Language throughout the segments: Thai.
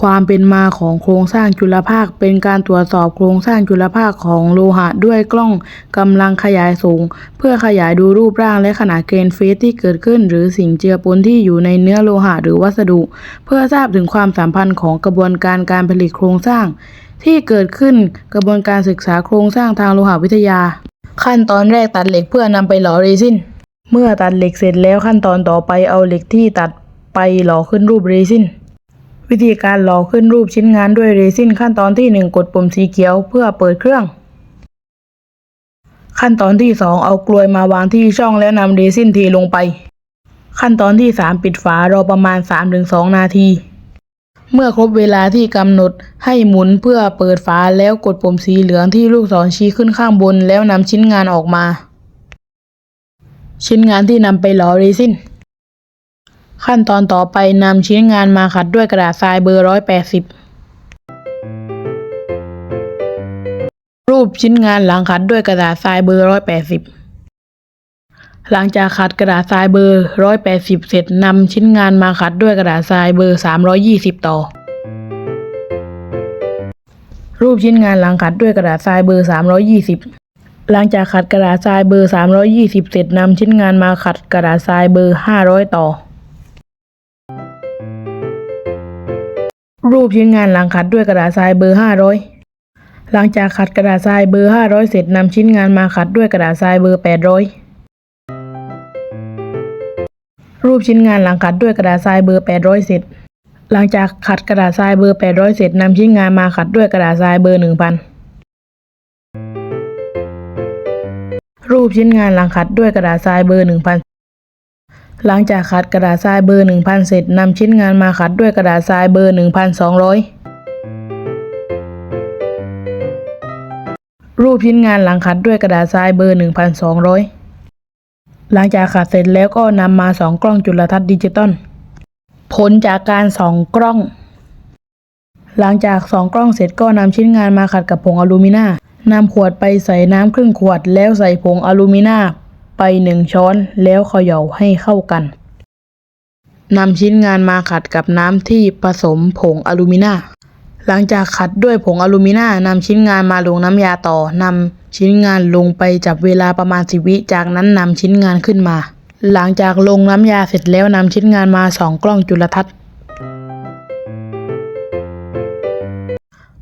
ความเป็นมาของโครงสร้างจุลภาค เป็นการตรวจสอบโครงสร้างจุลภาคของโลหะด้วยกล้องกำลังขยายสูง เพื่อขยายดูรูปร่างและขนาดเกรนเฟสที่เกิดขึ้น หรือสิ่งเจือปนที่อยู่ในเนื้อโลหะหรือวัสดุ เพื่อทราบถึงความสัมพันธ์ของกระบวนการการผลิตโครงสร้าง ที่เกิดขึ้นกระบวนการศึกษาโครงสร้างทางโลหะวิทยา ขั้นตอนแรกตัดเหล็กเพื่อนำไปหล่อเรซินเมื่อตัดเหล็กเสร็จแล้วขั้นตอนต่อไปเอาเหล็กที่ตัดไปหล่อขึ้นรูปเรซิน วิธีการหล่อขึ้นรูปชิ้นงานด้วยเรซินขั้นตอนที่หนึ่งกดปุ่มสีเขียวเพื่อเปิดเครื่อง ขั้นตอนที่สองเอากลวยมาวางที่ช่องแล้วนำเรซินเทลงไป ขั้นตอนที่สามปิดฝารอประมาณ 3-2 นาที เมื่อครบเวลาที่กำหนดให้หมุนเพื่อเปิดฝาแล้วกดปุ่มสีเหลืองที่ลูกศรชี้ขึ้นข้างบนแล้วนำชิ้นงานออกมา ชิ้นงานที่นำไปหล่อเรซิน ขั้นตอนต่อไปนำชิ้นงานมาขัดด้วยกระดาษทรายเบอร์ร้อยแปดสิบรูปชิ้นงานหลังขัดด้วยกระดาษทรายเบอร์ร้อยแปดสิบหลังจากขัดกระดาษทรายเบอร์ร้อยแปดสิบเสร็จนำชิ้นงานมาขัดด้วยกระดาษทรายเบอร์สามร้อยยี่สิบต่อ รูปชิ้นงานหลังขัดด้วยกระดาษทรายเบอร์สามร้อยยี่สิบหลังจากขัดกระดาษทรายเบอร์สามร้อยยี่สิบเสร็จนำชิ้นงานมาขัดกระดาษทรายเบอร์ห้าร้อยต่อ รูปชิ้นงานหลังขัดด้วยกระดาษทรายเบอร์ห้าร้อยหลังจากขัดกระดาษทรายเบอร์ห้าร้อยเสร็จนำชิ้นงานมาขัดด้วยกระดาษทรายเบอร์แปดร้อยรูปชิ้นงานหลังขัดด้วยกระดาษทรายเบอร์แปดร้อยเสร็จ หลังจากขัดกระดาษทรายเบอร์แปดร้อยเสร็จนำชิ้นงานมาขัดด้วยกระดาษทรายเบอร์หนึ่งพันรูปชิ้นงานหลังขัดด้วยกระดาษทรายเบอร์หนึ่งพัน หลังจากขัดกระดาษทรายเบอร์หนึ่งพันเสร็จนำชิ้นงานมาขัดด้วยกระดาษทรายเบอร์หนึ่งพันสองร้อยรูปชิ้นงานหลังขัดด้วยกระดาษทรายเบอร์หนึ่งพันสองร้อยหลังจากขัดเสร็จแล้วก็นำมาสองกล้องจุลทรรศน์ดิจิตอล ผลจากการสองกล้อง หลังจากสองกล้องเสร็จก็นำชิ้นงานมาขัดกับผงอลูมิเนานำขวดไปใส่น้ำครึ่งขวดแล้วใส่ผงอลูมิเนา ไปหนึ่งช้อนแล้วเขย่าให้เข้ากันนำชิ้นงานมาขัดกับน้ำที่ผสมผงอลูมิเนาหลังจากขัดด้วยผงอลูมิเนานำชิ้นงานมาลงน้ำยาต่อนำชิ้นงานลงไปจับเวลาประมาณสิวิ จากนั้นนำชิ้นงานขึ้นมา หลังจากลงน้ำยาเสร็จแล้วนำชิ้นงานมาสองกล้องจุลทรรศน์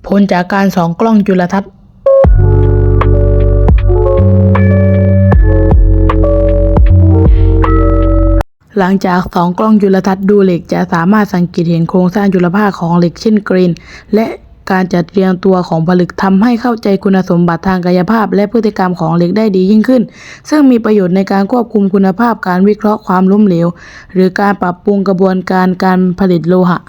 ผลจากการสองกล้องจุลทรรศน์ หลังจากสองกล้องจุลทรรศน์ดูเหล็กจะสามารถสังเกตเห็นโครงสร้างจุลภาคของเหล็กเช่นเกรนและการจัดเรียงตัวของผลึกทำให้เข้าใจคุณสมบัติทางกายภาพ และพฤติกรรมของเหล็กได้ดียิ่งขึ้น ซึ่งมีประโยชน์ในการควบคุมคุณภาพการวิเคราะห์ความล้มเหลว หรือการปรับปรุงกระบวนการการผลิตโลหะ